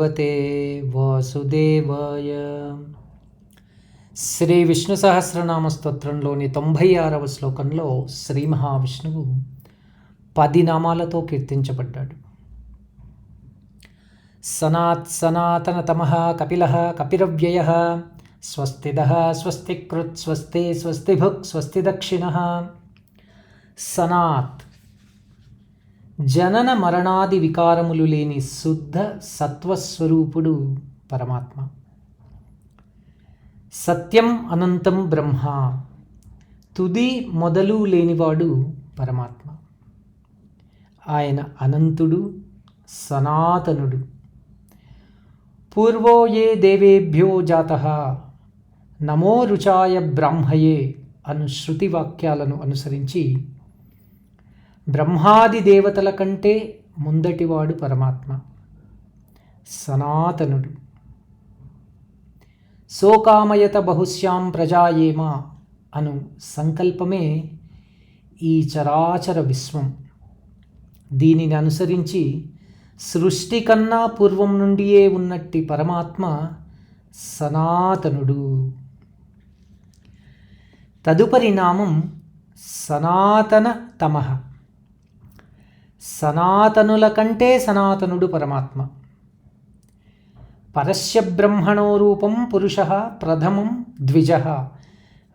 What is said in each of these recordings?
భగవతే వాసుదేవాయ శ్రీ విష్ణు సహస్రనామ స్తోత్రంలోని తొంభై ఆరవ శ్లోకంలో శ్రీ మహావిష్ణువు పది నామాలతో కీర్తించబడ్డాడు. సనాత్ సనాతనతమ కపిల కపిరవ్యయ స్వస్తిద స్వస్తికృత్ స్వస్తి స్వస్తిభుక్ స్వస్తి దక్షిణ సనాత్ జనన మరణాది వికారములు లేని శుద్ధ సత్వస్వరూపుడు పరమాత్మ. సత్యం అనంతం బ్రహ్మ తుది మొదలు లేనివాడు పరమాత్మ. ఆయన అనంతుడు సనాతనుడు. పూర్వో ఏ దేవేభ్యో జాత నమో రుచాయ బ్రాహ్మయే అను శృతి వాక్యాలను అనుసరించి బ్రహ్మాది దేవతల కంటే ముందటివాడు పరమాత్మ. సనాతనుడు. శోకామయత బహుశ్యాం ప్రజాయేమ అను సంకల్పమే ఈ చరాచర విశ్వం. దీనిని అనుసరించి సృష్టి కన్నా పూర్వం నుండియే ఉన్నట్టి పరమాత్మ సనాతనుడు. తదుపరి నామం సనాతన తమః. సనాతనుల కంటే సనాతనుడు పరమాత్మ. పరస్యబ్రహ్మణో రూపం పురుష ప్రథమం ద్విజ.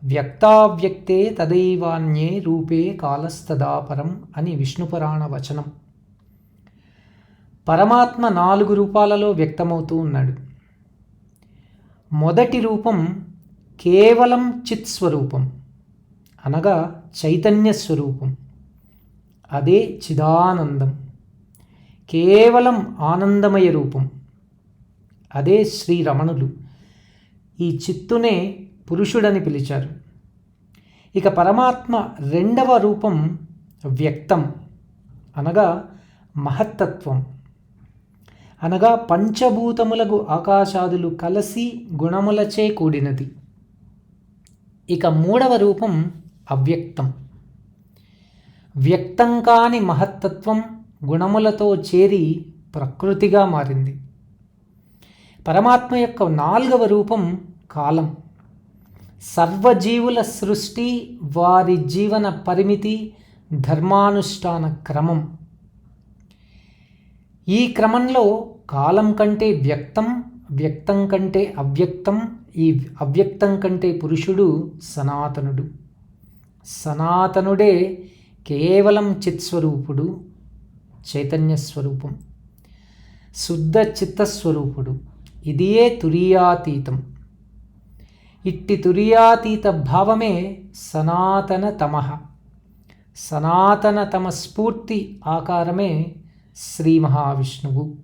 వ్యక్తావ్యక్తే తదైవాన్యే రూపే కాలస్తదాపరం అని విష్ణుపురాణ వచనం. పరమాత్మ నాలుగు రూపాలలో వ్యక్తమవుతూ ఉన్నాడు. మొదటి రూపం కేవలం చిత్స్వరూపం అనగా చైతన్య స్వరూపం అదే చిదానందం. కేవలం ఆనందమయ రూపం. అదే శ్రీరమణులు. ఈ చిత్తునే పురుషుడని పిలిచారు. ఇక పరమాత్మ రెండవ రూపం వ్యక్తం అనగా మహత్తత్వం. అనగా పంచభూతములకు ఆకాశాదులు కలసి గుణములచే కూడినది. ఇక మూడవ రూపం అవ్యక్తం. వ్యక్తం కాని మహత్తత్వం గుణములతో చేరి ప్రకృతిగా మారింది. పరమాత్మ యొక్క నాలుగవ రూపం కాలం. సర్వజీవుల సృష్టి వారి జీవన పరిమితి ధర్మానుష్ఠాన క్రమం. ఈ క్రమంలో కాలం కంటే వ్యక్తం వ్యక్తం కంటే అవ్యక్తం ఈ అవ్యక్తం కంటే పురుషుడు సనాతనుడు. సనాతనుడే కేవలం చిత్స్వరూపుడు చైతన్య స్వరూపం శుద్ధ చిత్తస్వరూపుడు ఇదియే తురియాతీతం. ఇట్టి తురియాతీత భావమే సనాతన తమ. సనాతన తమ స్ఫూర్తి ఆకారమే శ్రీ మహావిష్ణువు.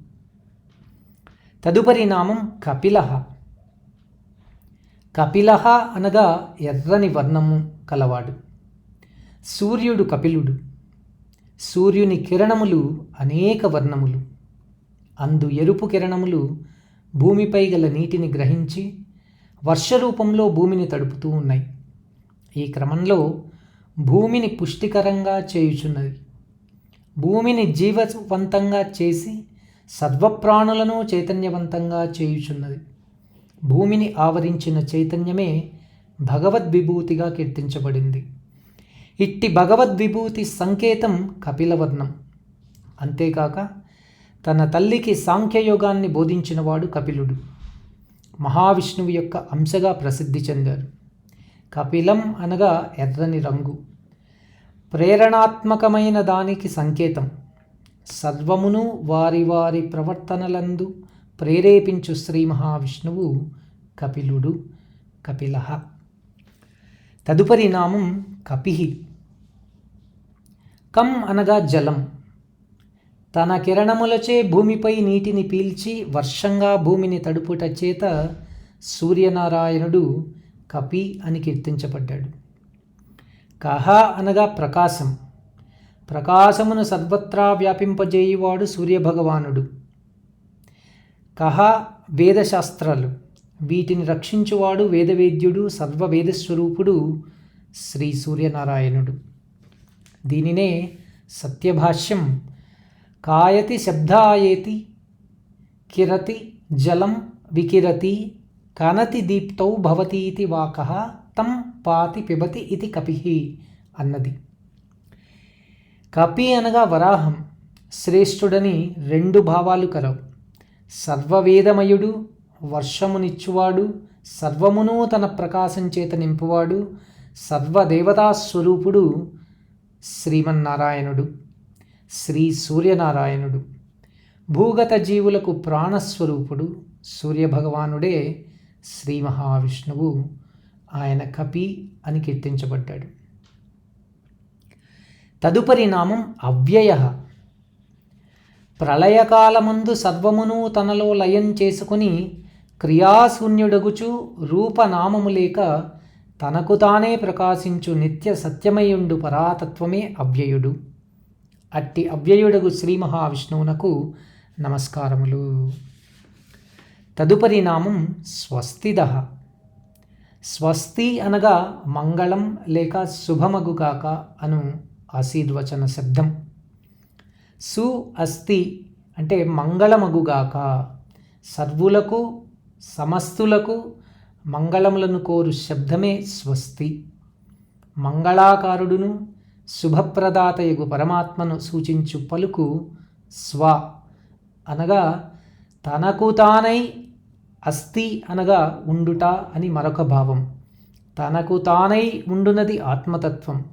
తదుపరి నామం కపిల. కపిల అనగా ఎర్రని వర్ణము కలవాడు. సూర్యుడు కపిలుడు. సూర్యుని కిరణములు అనేక వర్ణములు. అందు ఎరుపు కిరణములు భూమిపై గల నీటిని గ్రహించి వర్షరూపంలో భూమిని తడుపుతూ ఉన్నాయి. ఈ క్రమంలో భూమిని పుష్టికరంగా చేయుచున్నది. భూమిని జీవవంతంగా చేసి సర్వప్రాణులను చైతన్యవంతంగా చేయుచున్నది. భూమిని ఆవరించిన చైతన్యమే భగవద్విభూతిగా కీర్తించబడింది. ఇట్టి భగవద్విభూతి సంకేతం కపిలవర్ణం అంతేకాక తన తల్లికి సాంఖ్యయోగాన్ని బోధించినవాడు కపిలుడు. మహావిష్ణువు యొక్క అంశగా ప్రసిద్ధి చెందారు. కపిలం అనగా ఎర్రని రంగు. ప్రేరణాత్మకమైన దానికి సంకేతం. సర్వమును వారి వారి ప్రవర్తనలందు ప్రేరేపించు శ్రీ మహావిష్ణువు కపిలుడు కపిల తదుపరి నామం కపిహి. కం అనగా జలం. తన కిరణములచే భూమిపై నీటిని పీల్చి వర్షంగా భూమిని తడుపుట చేత సూర్యనారాయణుడు కపి అని కీర్తించబడ్డాడు. కహ అనగా ప్రకాశం. ప్రకాశమును సర్వత్రా వ్యాపింపజేయువాడు సూర్యభగవానుడు. కహ వేదశాస్త్రాలు. వీటిని రక్షించువాడు వేదవేద్యుడు సర్వవేదస్వరూపుడు శ్రీ సూర్యనారాయణుడు. దీనినే సత్యభాష్యం. కాయతి శబ్దాయేతి కిరతి జలం వికిరతి కనతి దీప్తౌ భవతీతి వాక తం పాతి పిబతి ఇది కపి అన్నది. కపి అనగా వరాహం శ్రేష్ఠుడని రెండు భావాలు కలవు. సర్వవేదమయుడు వర్షమునిచ్చువాడు సర్వమును తన ప్రకాశం చేత నింపువాడు సర్వదేవతాస్వరూపుడు శ్రీమన్నారాయణుడు శ్రీ సూర్యనారాయణుడు భూగత జీవులకు ప్రాణస్వరూపుడు సూర్యభగవానుడే శ్రీ మహావిష్ణువు. ఆయన కపి అని కీర్తించబడ్డాడు. తదుపరి నామం అవ్యయ. ప్రళయకాలమందు సర్వమును తనలో లయం చేసుకుని క్రియాశూన్యుడగుచు రూపనామము లేక తనకు తానే ప్రకాశించు నిత్య సత్యమయుండు పరాతత్వమే అవ్యయుడు. అట్టి అవ్యయుడగు శ్రీ మహావిష్ణువునకు నమస్కారములు. తదుపరి నామం స్వస్తిద. స్వస్తి అనగా మంగళం లేక శుభమగుగాక అను ఆశీర్వచన శబ్దం. సు అస్తి అంటే మంగళమగుగాక సర్వులకు సమస్తులకు మంగళములను కోరు శబ్దమే స్వస్తి. మంగళాకారుడును శుభప్రదాతయగు పరమాత్మను సూచించు పలుకు స్వ అనగా తనకు తానై అస్థి అనగా ఉండుట అని మరొక భావం. తనకు తానై ఉండునది ఆత్మతత్వం.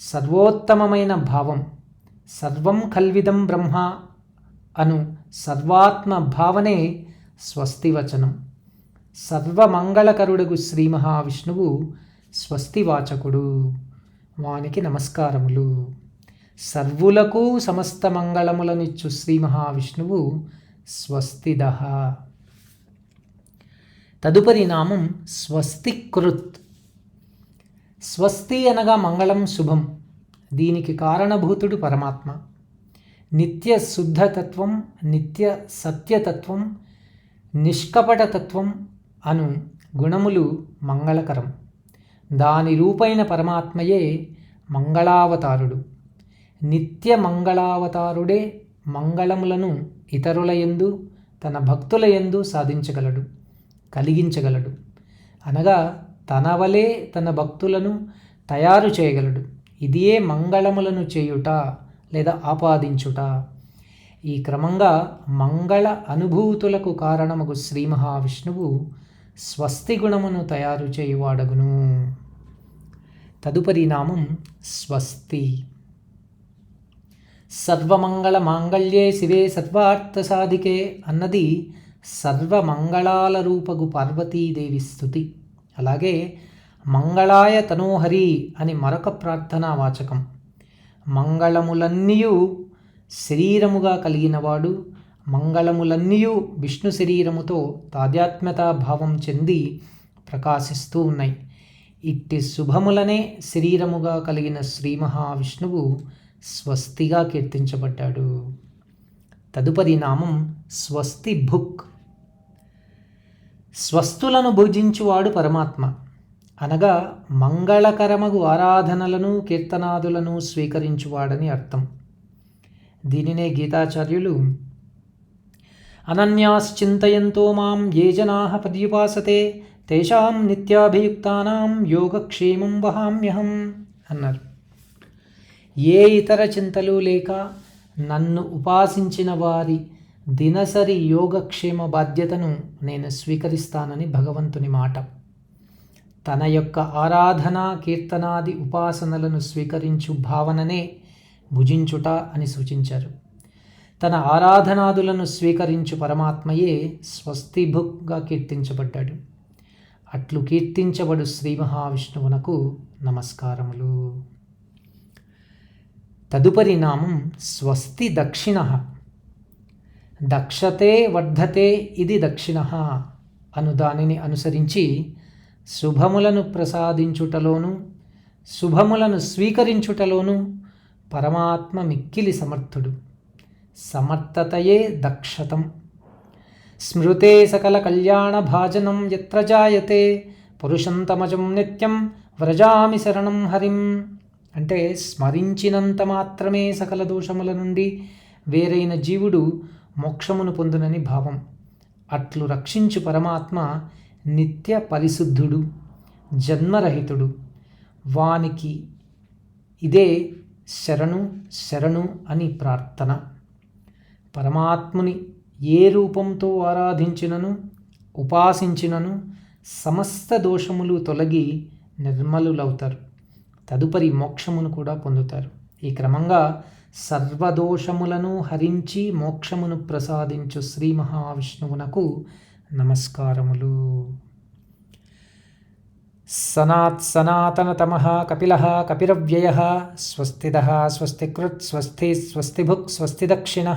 సర్వోత్తమమైన భావం. సర్వం కల్విదం బ్రహ్మ అను సర్వాత్మ భావనే స్వస్తివచనం సర్వమంగళకరుడుగు శ్రీ మహావిష్ణువు స్వస్తివాచకుడు. వానికి నమస్కారములు. సర్వులకు సమస్త మంగళములనిచ్చు శ్రీ మహావిష్ణువు స్వస్తిద తదుపరి నామం స్వస్తికృత్. స్వస్తి అనగా మంగళం శుభం. దీనికి కారణభూతుడు పరమాత్మ. నిత్య శుద్ధతత్వం నిత్య సత్యతత్వం నిష్కపటతత్వం అను గుణములు మంగళకరం. దాని రూపైన పరమాత్మయే మంగళావతారుడు. నిత్య మంగళావతారుడే మంగళములను ఇతరుల యందు తన భక్తుల యందు సాధించగలడు కలిగించగలడు. అనగా తన వలే తన భక్తులను తయారు చేయగలడు. ఇదియే మంగళములను చేయుట లేదా ఆపాదించుట. ఈ క్రమంగా మంగళ అనుభూతులకు కారణముగు శ్రీ మహావిష్ణువు స్వస్తి గుణమును తయారు చేయువాడగును. తదుపరి నామం స్వస్తి. సర్వమంగళ మాంగళ్యే శివే సర్వార్థ సాధికే అన్నది సర్వమంగళాల రూపగు పార్వతీదేవి స్థుతి. అలాగే మంగళాయ తనోహరి అని మరొక ప్రార్థనా వాచకం. మంగళములన్నీయు శరీరముగా కలిగినవాడు మంగళములన్నీయూ విష్ణు శరీరముతో తాదాత్మ్యతా భావం చెంది ప్రకాశిస్తూ ఉన్నాయి ఇట్టి శుభములనే శరీరముగా కలిగిన శ్రీ మహావిష్ణువు స్వస్తిగా కీర్తించబడ్డాడు. తదుపరి నామం స్వస్తి భుక్. స్వస్తులను భుజించువాడు పరమాత్మ. అనగా మంగళకరమగు ఆరాధనలను కీర్తనాదులను స్వీకరించువాడని అర్థం. దీనినే గీతాచార్యులు అనన్యాశ్చింతయంతో మాం ఏ జనా పర్యుపాసతే తేషాం నిత్యాభియుక్తానాం యోగక్షేమం వహామ్యహం అన్నారు. ఏ ఇతర చింతలు లేక నన్ను ఉపాసించిన వారి దినసరి యోగక్షేమ బాధ్యతను నేను స్వీకరిస్తానని భగవంతుని మాట. తన యొక్క ఆరాధన కీర్తనాది ఉపాసనలను స్వీకరించు భావననే భుజించుట అని సూచించారు. తన ఆరాధనాదులను స్వీకరించు పరమాత్మయే స్వస్తిభుక్గా కీర్తించబడ్డాడు. అట్లు కీర్తించబడు శ్రీ మహావిష్ణువునకు నమస్కారములు. తదుపరి నామం స్వస్తి దక్షిణ. దక్షతే వర్ధతే ఇది దక్షిణ అను దానిని అనుసరించి శుభములను ప్రసాదించుటలోను శుభములను స్వీకరించుటలోను పరమాత్మ మిక్కిలి సమర్థుడు. సమర్థతయే దక్షతం. స్మృతే సకల కళ్యాణ భాజనం ఎత్ర జాయతే పురుషంతమజం నిత్యం వ్రజామి శరణం హరిం. అంటే స్మరించినంత మాత్రమే సకల దోషముల నుండి వేరైన జీవుడు మోక్షమును పొందునని భావం. అట్లు రక్షించు పరమాత్మ నిత్య పరిశుద్ధుడు జన్మరహితుడు. వానికి ఇదే శరణు శరణు అని ప్రార్థన. పరమాత్ముని ఏ రూపంతో ఆరాధించినను ఉపాసించినను సమస్త దోషములు తొలగి నిర్మలులవుతారు. తదుపరి మోక్షమును కూడా పొందుతారు. ఈ క్రమంగా సర్వదోషములను హరించి మోక్షమును ప్రసాదించు శ్రీ మహావిష్ణువునకు నమస్కారములు. సనాత్ సనాతనతమ కపిల కపిరవ్యయ స్వస్తిద స్వస్తికృత్ స్వస్తి స్వస్తిభుక్ స్వస్తి దక్షిణ